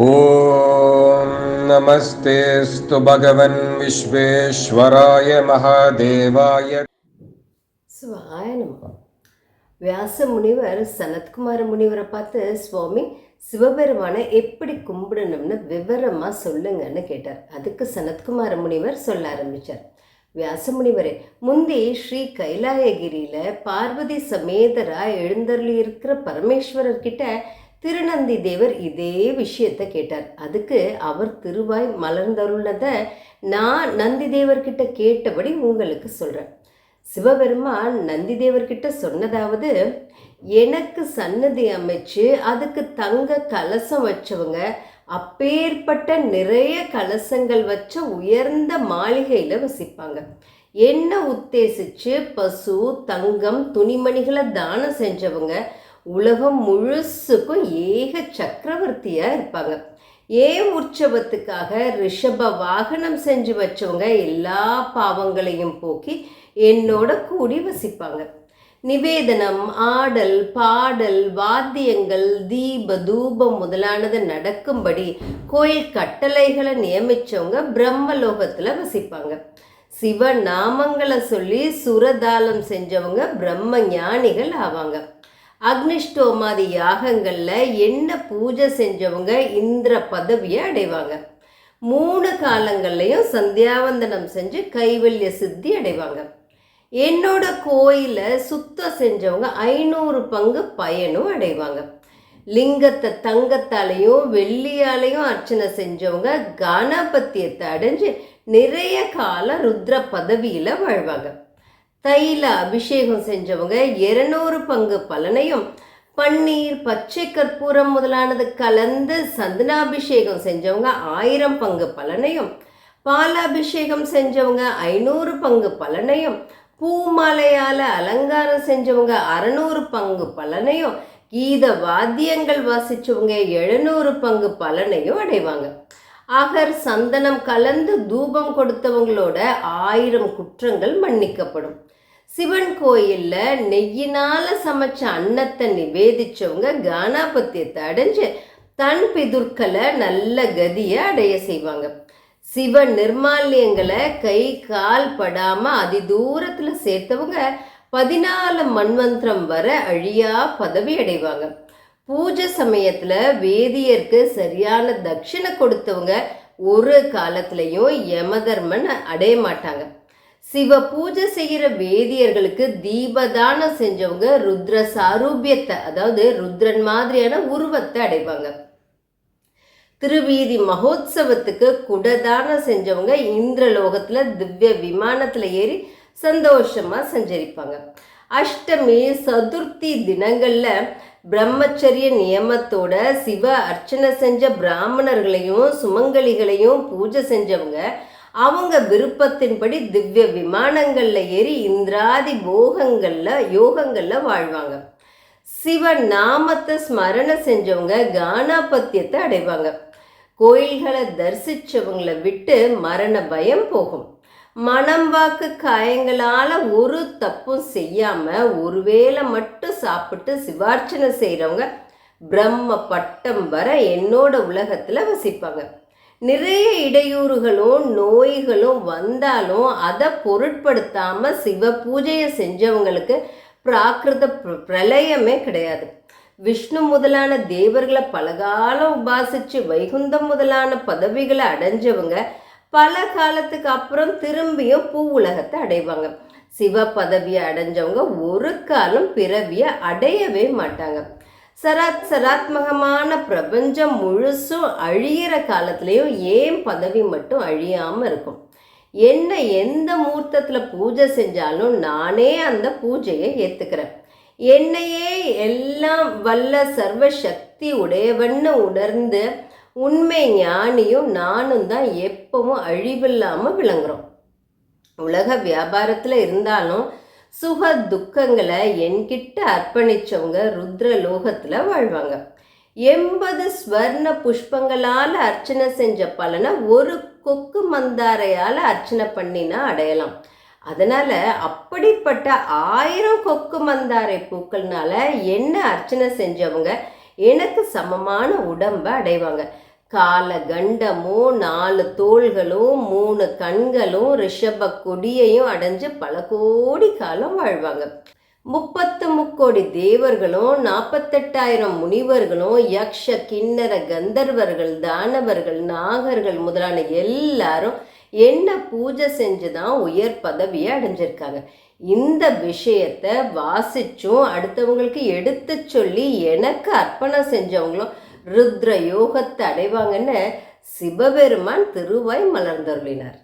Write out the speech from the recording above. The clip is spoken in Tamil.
ॐ नमस्तेऽस्तु भगवन् विश्वेश्वराय महादेवाय சிவாய நம வியாச முனிவர் சனத்குமார முனிவரை பார்த்து சுவாமி சிவபெருமானை எப்படி கும்பிடணும்னு விவரமாக சொல்லுங்கன்னு கேட்டார் அதுக்கு சனத்குமார முனிவர் சொல்ல ஆரம்பித்தார் வியாச முனிவரே முந்தி ஸ்ரீ கைலாயகிரியில் பார்வதி சமேதரா எழுந்தருளி இருக்கிற பரமேஸ்வரர் கிட்ட திருநந்தி தேவர் இதே விஷயத்தை கேட்டார். அதுக்கு அவர் திருவாய் மலர்ந்தருள்ளதை நான் நந்தி தேவர்கிட்ட கேட்டபடி உங்களுக்கு சொல்கிறேன் சிவபெருமான் நந்திதேவர்கிட்ட சொன்னதாவது எனக்கு சன்னதி அமைச்சு அதுக்கு தங்க கலசம் வச்சவங்க அப்பேற்பட்ட நிறைய கலசங்கள் வச்ச உயர்ந்த மாளிகையில் வசிப்பாங்க. என்ன உத்தேசித்து பசு தங்கம் துணிமணிகளை தானம் செஞ்சவங்க உலகம் முழுசுக்கும் ஏக சக்கரவர்த்தியாக இருப்பாங்க. ஏ உற்சவத்துக்காக ரிஷப வாகனம் செஞ்சு வச்சவங்க எல்லா பாவங்களையும் போக்கி என்னோட கூடி வசிப்பாங்க. நிவேதனம் ஆடல் பாடல் வாத்தியங்கள் தீப தூபம் முதலானது நடக்கும்படி கோயில் கட்டளைகளை நியமிச்சவங்க பிரம்மலோகத்தில் வசிப்பாங்க. சிவ நாமங்களை சொல்லி சுரதாளம் செஞ்சவங்க பிரம்ம ஞானிகள் ஆவாங்க. அக்னிஷ்டோமாதி யாகங்களில் என்ன பூஜை செஞ்சவங்க இந்திர பதவியை அடைவாங்க. மூணு காலங்கள்லையும் சந்தியாவந்தனம் செஞ்சு கைவல்ய சித்தி அடைவாங்க. என்னோட கோயிலை சுத்தம் செஞ்சவங்க ஐநூறு பங்கு பயனும் அடைவாங்க. லிங்கத்தை தங்கத்தாலையும் வெள்ளியாலையும் அர்ச்சனை செஞ்சவங்க கணபத்தியத்தை அடைஞ்சு நிறைய காலம் ருத்ர பதவியில் வாழ்வாங்க. தைல அபிஷேகம் செஞ்சவங்க இருநூறு பங்கு பலனையும் பன்னீர் பச்சை கற்பூரம் முதலானது கலந்து சந்தனாபிஷேகம் செஞ்சவங்க ஆயிரம் பங்கு பலனையும் பாலாபிஷேகம் செஞ்சவங்க ஐநூறு பங்கு பலனையும் பூமாலையால் அலங்காரம் செஞ்சவங்க அறநூறு பங்கு பலனையும் கீத வாத்தியங்கள் வாசிச்சவங்க எழுநூறு பங்கு பலனையும் அடைவாங்க. அகர் சந்தனம் கலந்து தூபம் கொடுத்தவங்களோட ஆயிரம் குற்றங்கள் மன்னிக்கப்படும். சிவன் கோயிலில் நெய்யினால் சமைச்ச அன்னத்தை நிவேதிச்சவங்க கானாபத்தியத்தை அடைஞ்சு தன் பிதுர்களை நல்ல கதியை அடைய செய்வாங்க. சிவ நிர்மால்யங்களை கை கால் படாம அதி தூரத்தில் சேர்த்தவங்க பதினாலு மண்வந்திரம் வர அழியா பதவி அடைவாங்க. பூஜை சமயத்துல வேதியருக்கு சரியான தட்சிணை கொடுத்தவங்க ஒரு காலத்திலையும் யமதர்மன் அடைய மாட்டாங்க. சிவ பூஜை செய்கிற வேதியர்களுக்கு தீபதானம் செஞ்சவங்க ருத்ர சாரூபியத்தை அதாவது ருத்ரன் மாதிரியான உருவத்தை அடைவாங்க. திருவீதி மகோத்சவத்துக்கு குடதானம் செஞ்சவங்க இந்திரலோகத்தில் திவ்ய விமானத்தில் ஏறி சந்தோஷமாக சஞ்சரிப்பாங்க. அஷ்டமி சதுர்த்தி தினங்களில் பிரம்மச்சரிய நியமத்தோட சிவ அர்ச்சனை செஞ்ச பிராமணர்களையும் சுமங்கலிகளையும் பூஜை செஞ்சவங்க அவங்க விருப்பத்தின்படி திவ்ய விமானங்களில் ஏறி இந்திராதி போகங்களில் யோகங்களில் வாழ்வாங்க. சிவ நாமத்தை ஸ்மரணை செஞ்சவங்க கானாபத்தியத்தை அடைவாங்க. கோயில்களை தரிசிச்சவங்களை விட்டு மரண பயம் போகும். மனம் வாக்கு காயங்களால் ஒரு தப்பும் செய்யாம ஒருவேளை மட்டும் சாப்பிட்டு சிவார்ச்சனை செய்கிறவங்க பிரம்ம பட்டம் வர என்னோட உலகத்தில் வசிப்பாங்க. நிறைய இடையூறுகளும் நோய்களும் வந்தாலும் அதை பொருட்படுத்தாம சிவ பூஜையை செஞ்சவங்களுக்கு பிராகிருத பிரளயமே கிடையாது. விஷ்ணு முதலான தேவர்களை பலகாலம் உபாசிச்சு வைகுந்தம் முதலான பதவிகளை அடைஞ்சவங்க பல காலத்துக்கு அப்புறம் திரும்பியும் பூ உலகத்தை அடைவாங்க. சிவ பதவியை அடைஞ்சவங்க ஒரு காலம் பிறவியை அடையவே மாட்டாங்க. சராத் சராத்மகமான பிரபஞ்சம் முழுசும் அழியிற காலத்துலேயும் ஏன் பதவி மட்டும் அழியாமல் இருக்கும்? என்ன எந்த முகூர்த்தத்தில் பூஜை செஞ்சாலும் நானே அந்த பூஜையை ஏற்றுக்கிறேன் என்னையே எல்லாம் வல்ல சர்வ சக்தி உடையவன்னு உணர்ந்து உண்மை ஞானியும் நானும் தான் எப்பவும் அழிவில்லாமல் விளங்குறோம். உலக வியாபாரத்தில் இருந்தாலும் சுக துக்கங்களை என்கிட்ட அர்ப்பணிச்சவங்க ருத்ர லோகத்தில் வாழ்வாங்க. எண்பது ஸ்வர்ண புஷ்பங்களால் அர்ச்சனை செஞ்ச பலனை ஒரு கொக்கு மந்தாரையால் அர்ச்சனை பண்ணினா அடையலாம். அதனால் அப்படிப்பட்ட ஆயிரம் கொக்கு மந்தாரை பூக்கள்னால என்ன அர்ச்சனை செஞ்சவங்க எனக்கு சமமான உடம்பை அடைவாங்க. கால கண்டமும் நாலு தோள்களும் மூணு கண்களும் ரிஷப கொடியையும் அடைஞ்சு பல கோடி காலம் வாழ்வாங்க. முப்பத்து முக்கோடி தேவர்களும் நாற்பத்தெட்டாயிரம் முனிவர்களும் யக்ஷ கிண்ணற கந்தர்வர்கள் தானவர்கள் நாகர்கள் முதலான எல்லாரும் என்ன பூஜை செஞ்சு தான் உயர் பதவியை அடைஞ்சிருக்காங்க. இந்த விஷயத்த வாசிச்சும் அடுத்தவங்களுக்கு எடுத்து சொல்லி எனக்கு அர்ப்பணம் செஞ்சவங்களும் ருத்ர யோகத்தை அடைவாங்கன்னு சிவபெருமான் திருவாய் மலர்ந்தருளினார்.